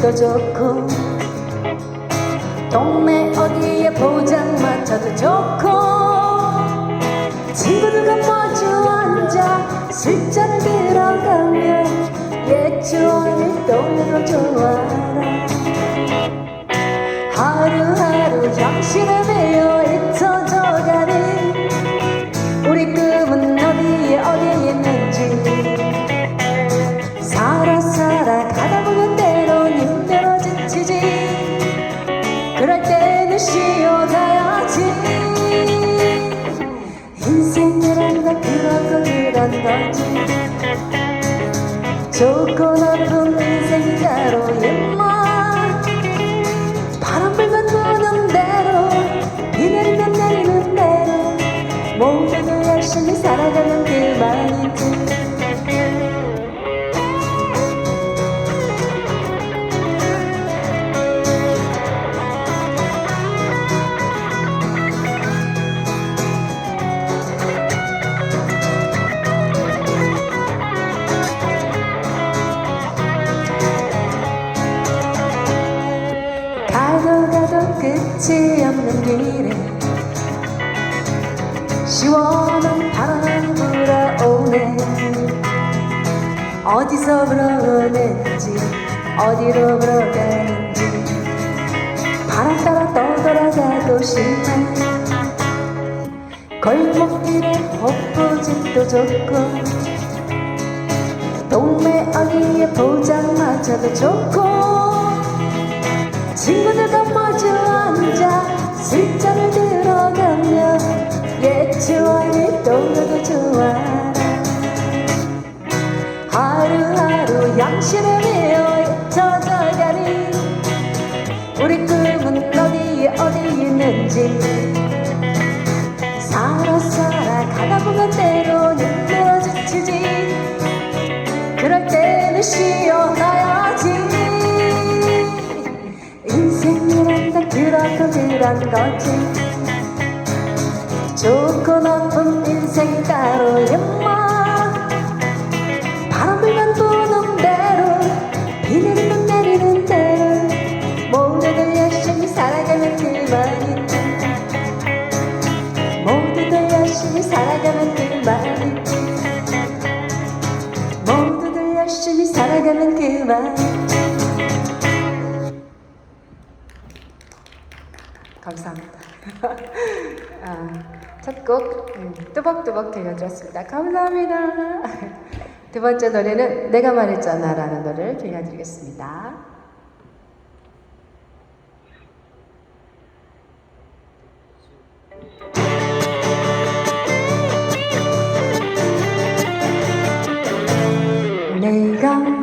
호프집도 좋고 동네 어디에 포장마차도 좋고 친구들과 마주 앉아 술잔을 들어가면 옛 추억을 떠올려 좋아라. 하루하루 향신을 배어 거지 좋고 나쁜 인생 따로 임마. 바람 불면 부는 대로 비 내리면 내리는 대로 모두들 열심히 살아가면 그만이지 끝이 없는 길에 시원한 바람 불어오네. 어디서 불어오는지 어디로 불어가는지. 바람 따라 떠돌아가고 싶네 골목길에 헛부집도 좋고 동네 어디에 포장마차도 좋고. 친구들과 마주 앉아 술잔을 들어가며 옛 추억을 떠나도 좋아라. 하루하루 양심에 매여 잊혀져가는 우리 꿈은 어디에 어디 있는지. 살아 살아 가다 보면 때론 힘들어 지치지. 그럴 때는 쉬어 그렇고 그런 거지. 좋고 나쁜 인생 따로 임마. 바람 불면 부는 대로 비 내리면 내리는 대로 모두들 열심히 살아가면 그만이지. 모두들 열심히 살아가면 그만이지. 모두들 열심히 살아가면 그만이지 감사합니다. 아, 첫곡 음, 뚜벅뚜벅 들려드렸습니다. 감사합니다. 두 번째 노래는 내가 말했잖아 라는 노래를 들려드리겠습니다. 내가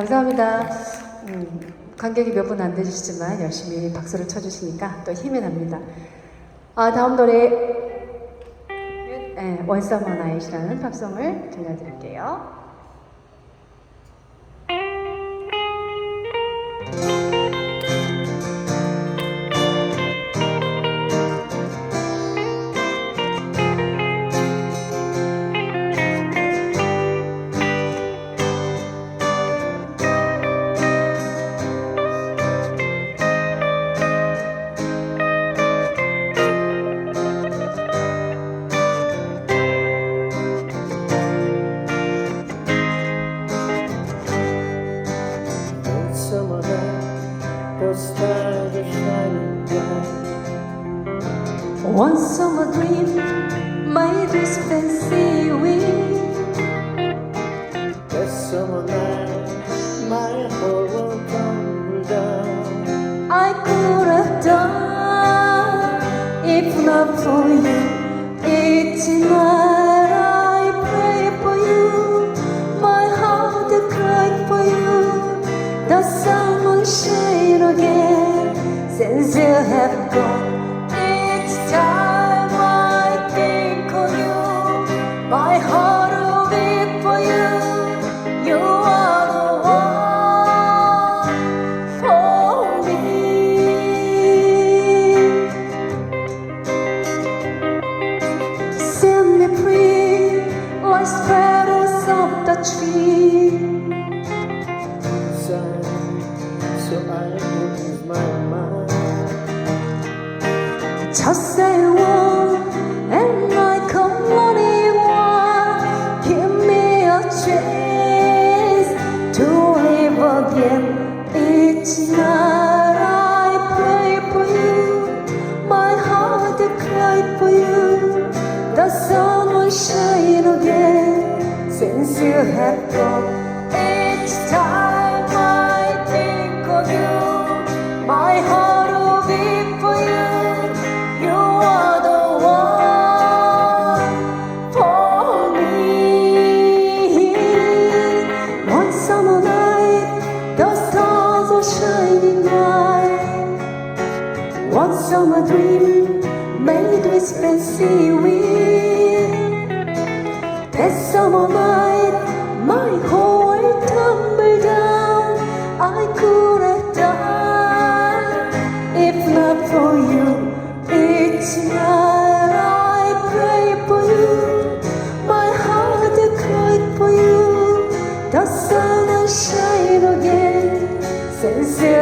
감사합니다. 음, 관객이 몇 분 안 되시지만 열심히 박수를 쳐주시니까 또 힘이 납니다. 아, 다음 노래 네, 원서머나잇이라는 팝송을 들려드릴게요.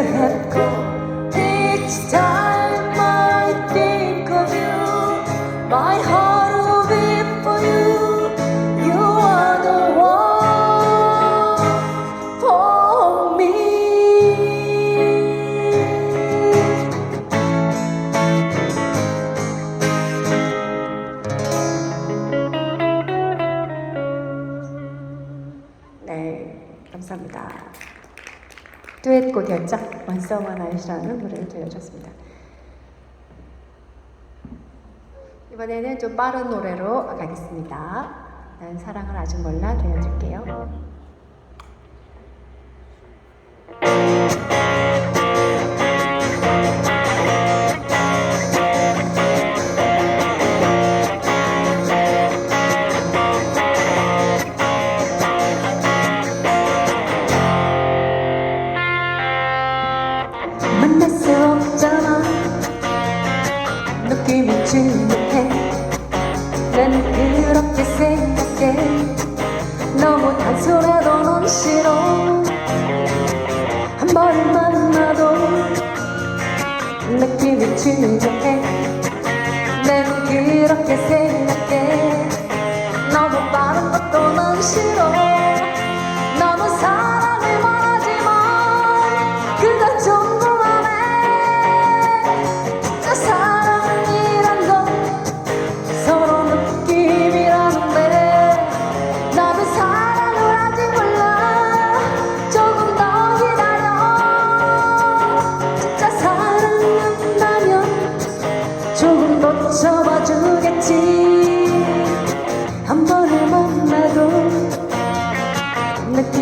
had gone. 것이라는 노래를 들려줬습니다. 이번에는 좀 빠른 노래로 가겠습니다. 난 사랑을 아직 몰라 들려드릴게요. to me.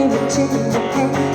hand it to me.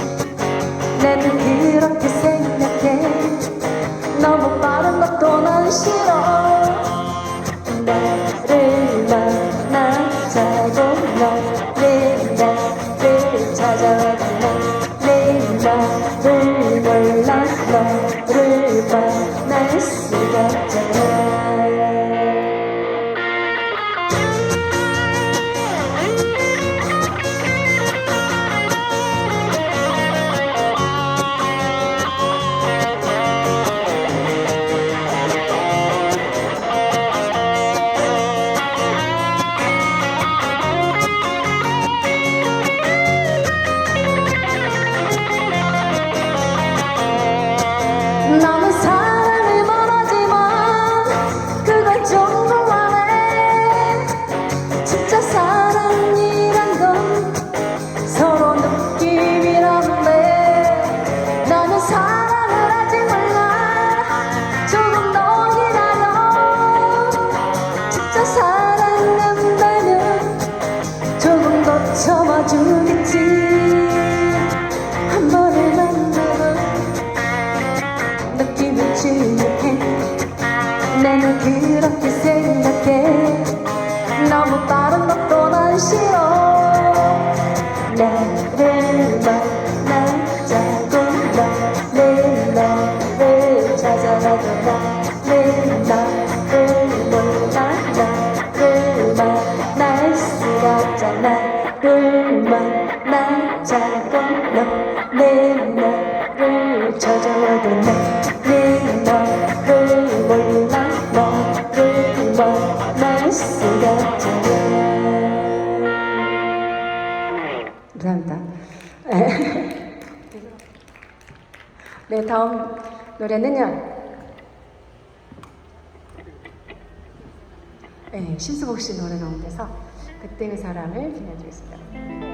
do 네, 다음 노래는요. 네, 신수복 씨 노래 가운데서 그때의 사랑을 들려드리겠습니다.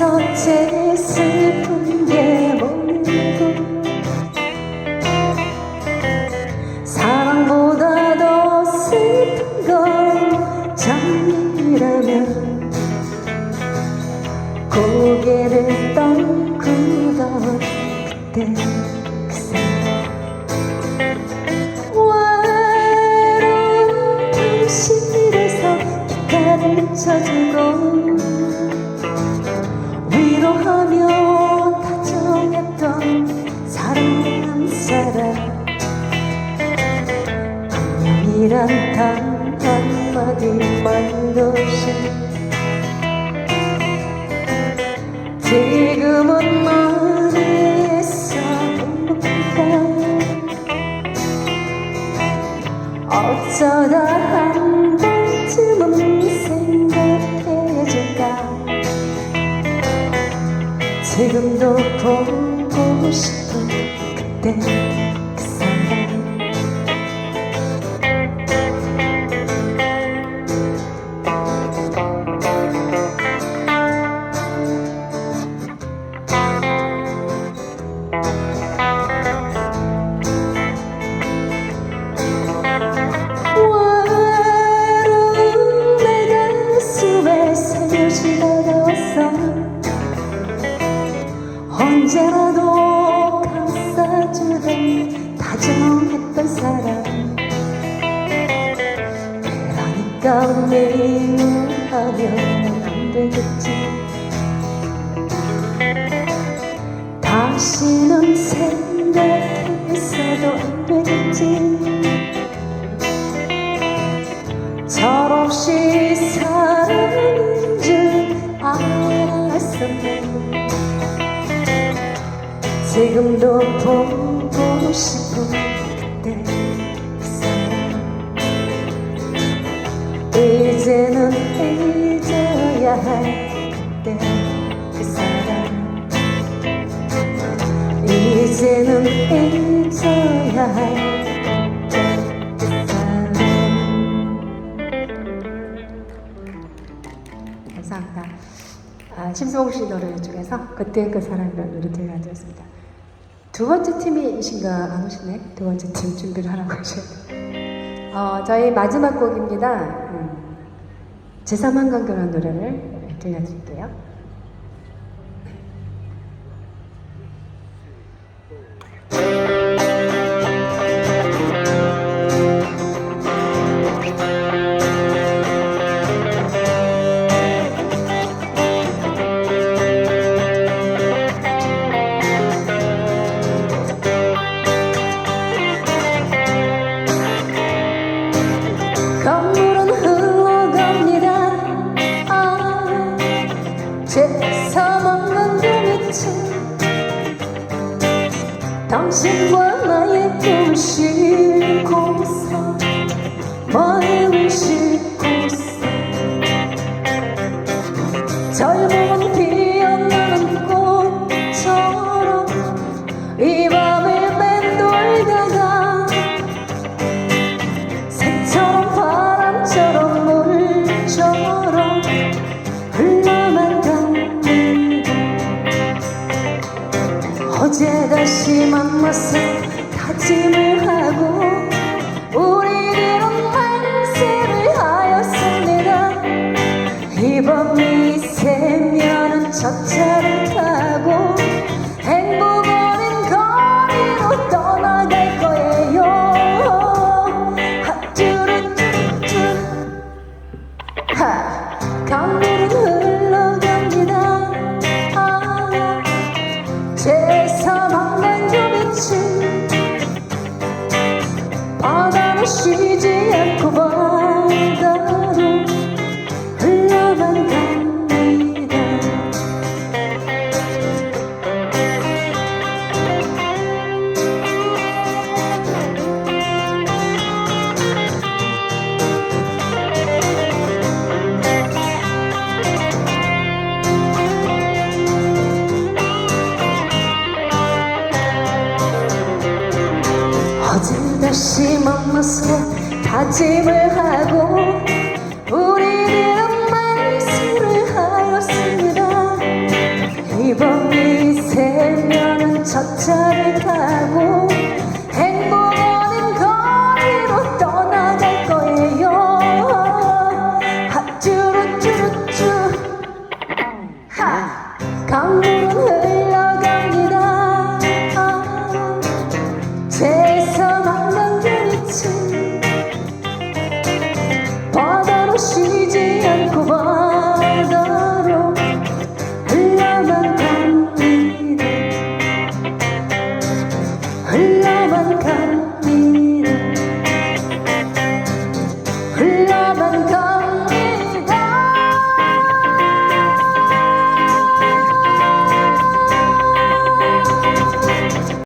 제일 슬픈 게 뭔고? 사랑보다 더 슬픈 건 장미라면 고개를 떨구던 그때 그 생각 외로운 도시에서 기가를 쳐주 그래 안녕이란 단 한마디만도 지금은 말했어 어쩌다 한 번쯤은 생각해줄까. 지금도 보고 싶은 그때. 지금도 보고 싶어 그때 그 사람. 이제는 잊어야 할 그때 그 사람. 이제는 잊어야 할 심성욱 노래 중에서 그때 그 사람이라는 노래 들려드렸습니다. 두 번째 팀이신가 안 오시네? 두 번째 팀 준비를 하라고 하셨는데 어, 저희 마지막 곡입니다. 음, 제3한 관계라는 노래를 들려드릴게요.